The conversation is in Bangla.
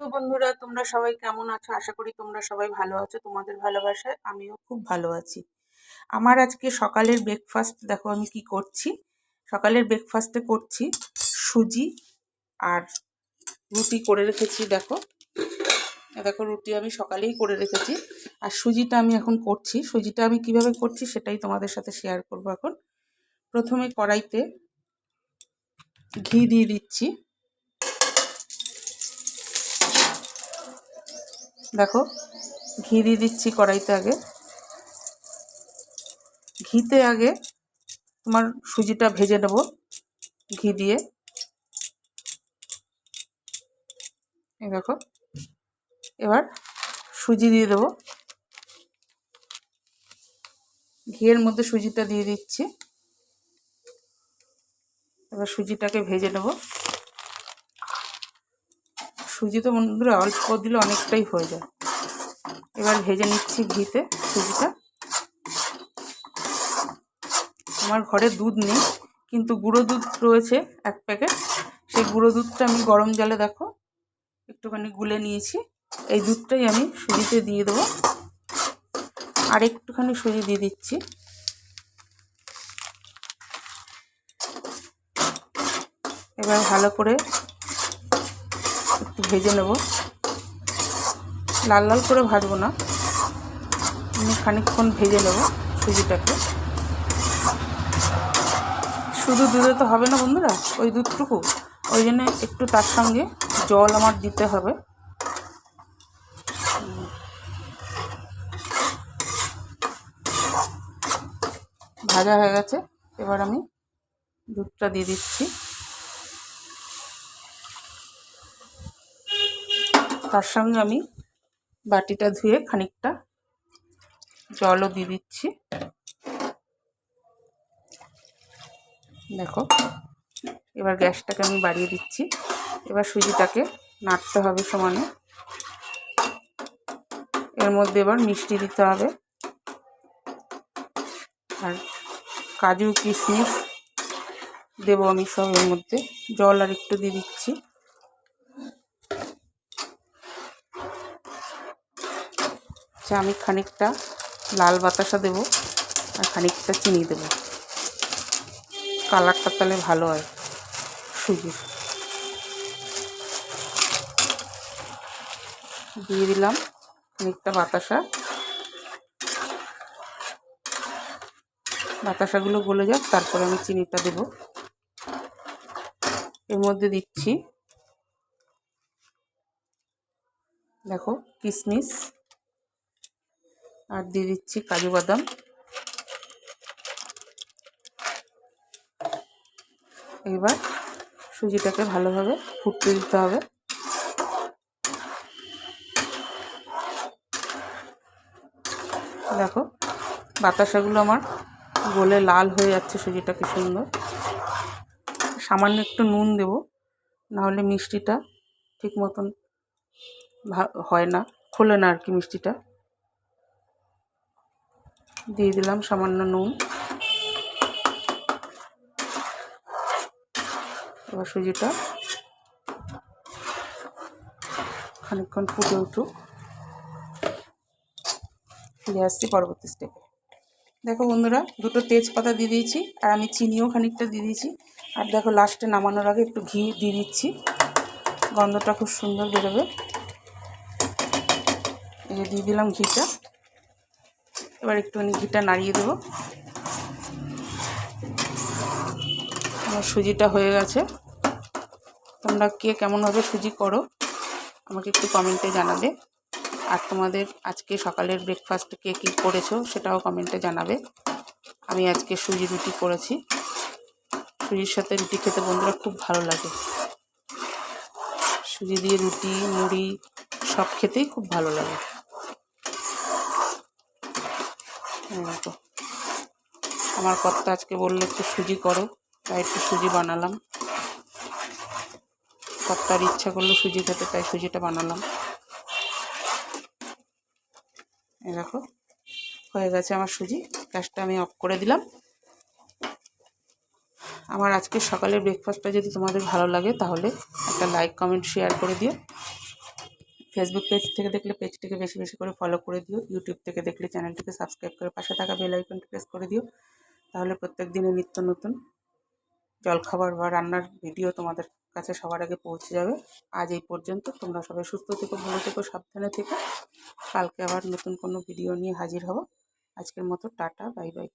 বন্ধুরা, তোমরা সবাই কেমন আছো? আশা করি তোমরা সবাই ভালো আছো। তোমাদের ভালোবাসায় আমিও খুব ভালো আছি। আমার আজকে সকালের ব্রেকফাস্ট দেখো আমি কি করছি? সকালের ব্রেকফাস্টে করছি সুজি আর রুটি করে রেখেছি, দেখো। দেখো, রুটি আমি সকালেই করে রেখেছি। আর সুজিটা আমি এখন করছি। সুজিটা আমি কীভাবে করছি সেটাই তোমাদের সাথে শেয়ার করব এখন। প্রথমে কড়াইতে ঘি দিয়ে দিচ্ছি। দেখো, ঘি দিয়ে দিচ্ছি কড়াইতে আগে। ঘিতে আগে তোমার সুজিটা ভেজে নেব, ঘি দিয়ে। দেখো, এবার সুজি দিয়ে দেবো। ঘিয়ের মধ্যে সুজিটা দিয়ে দিচ্ছি। এবার সুজিটাকে ভেজে নেব। সুজি তো বন্ধুরা অল্প দিলে অনেকটাই হয়ে যায়। এবার ভেজে নিচ্ছি ঘিতে সুজিটা। আমার ঘরে দুধ নেই, কিন্তু গুঁড়ো দুধ রয়েছে এক প্যাকেট। সেই গুঁড়ো দুধটা আমি গরম জলে দেখো, একটুখানি গুলে নিয়েছি। এই দুধটাই আমি সুজিতে দিয়ে দেবো। আর একটুখানি সুজি দিয়ে দিচ্ছি। এবার ভালো করে ভেজে নেব। লাল লাল করে ভাজবো না। আমি খানিকক্ষণ ভেজে নেব সুজিটাকে। শুধু দুধে তো হবে না বন্ধুরা, ওই দুধটুকু। ওই জন্য একটু তার সঙ্গে জল আমার দিতে হবে। ভাজা হয়ে গেছে। এবার আমি দুধটা দিয়ে দিচ্ছি। তার সঙ্গে আমি বাটিটা ধুয়ে খানিকটা জলও দিয়ে দিচ্ছি। দেখো, এবার গ্যাসটাকে আমি বাড়িয়ে দিচ্ছি। এবার সুজিটাকে নাড়তে হবে সমানে। এর মধ্যে এবার মিষ্টি দিতে হবে। আর কাজু কিশমিশ দেবো আমি সব এর মধ্যে। জল আর একটু দিয়ে দিচ্ছি। আচ্ছা আমি খানিকটা লাল বাতাসা দেবো আর খানিকটা চিনি দেবো। কালারটা তাহলে ভালো হয় সুজির। দিয়ে দিলাম খানিকটা বাতাসা। বাতাসাগুলো গলে যাক, তারপরে আমি চিনিটা দেব। এর মধ্যে দিচ্ছি, দেখো কিশমিশ আর দিয়ে দিচ্ছি কাজু বাদাম। এবার সুজিটাকে ভালোভাবে ফুটতে দিতে হবে। দেখো, বাতাসাগুলো আমার গলে লাল হয়ে যাচ্ছে সুজিটা কি সুন্দর। সামান্য একটু নুন দেব, নাহলে মিষ্টিটা ঠিক মতন হয় না, খোলে না আর কি মিষ্টিটা। দিয়ে দিলাম সামান্য নুন। এবার সুজিটা খানিকক্ষণ ফুটে উঠুক। ফিরে আসছি পরবর্তী স্টেপে দেখো বন্ধুরা, দুটো তেজপাতা দিয়ে দিয়েছি, আর আমি চিনিও খানিকটা দিয়ে দিয়েছি। আর দেখো লাস্টে নামানোর আগে একটু ঘি দিয়ে দিচ্ছি। গন্ধটা খুব সুন্দর বেরোবে। এই যে দিয়ে দিলাম ঘিটা। এবার একটুখানি ঘিটা নাড়িয়ে দেবো। আমার সুজিটা হয়ে গেছে। তোমরা কে কেমনভাবে সুজি করো, আমাকে একটু কমেন্টে জানাবে। আর তোমাদের আজকে সকালের ব্রেকফাস্ট কে কী করেছ, সেটাও কমেন্টে জানাবে। আমি আজকে সুজি রুটি করেছি। সুজির সাথে রুটি খেতে বন্ধুরা খুব ভালো লাগে। সুজি দিয়ে রুটি, মুড়ি, সব খেতেই খুব ভালো লাগে। দেখো। আমার কর্তা আজকে বলল একটু সুজি করো, তাই একটু সুজি বানালাম। কর্তার ইচ্ছা করল সুজি খেতে, তাই সুজিটা বানালাম। এ দেখো, হয়ে গেছে আমার সুজি। গ্যাসটা আমি অফ করে দিলাম। আমার আজকে সকালের ব্রেকফাস্টটা যদি তোমাদের ভালো লাগে, তাহলে একটা লাইক কমেন্ট শেয়ার করে দিও। ফেসবুক পেজ থেকে দেখলে পেজটিকে বেশি বেশি করে ফলো করে দিও। ইউটিউব থেকে দেখলে চ্যানেলটিকে সাবস্ক্রাইব করে পাশে থাকা বেল আইকনটি প্রেস করে দিও। তাহলে প্রত্যেক দিনে নিত্য নতুন জলখাবার বা রান্নার ভিডিও তোমাদের কাছে সবার আগে পৌঁছে যাবে। আজ এই পর্যন্ত। তোমরা সবাই সুস্থ থেকো, ভালো থেকো, সাবধানে থেকো। কালকে আবার নতুন কোনো ভিডিও নিয়ে হাজির হব। আজকের মতো টাটা বাই বাই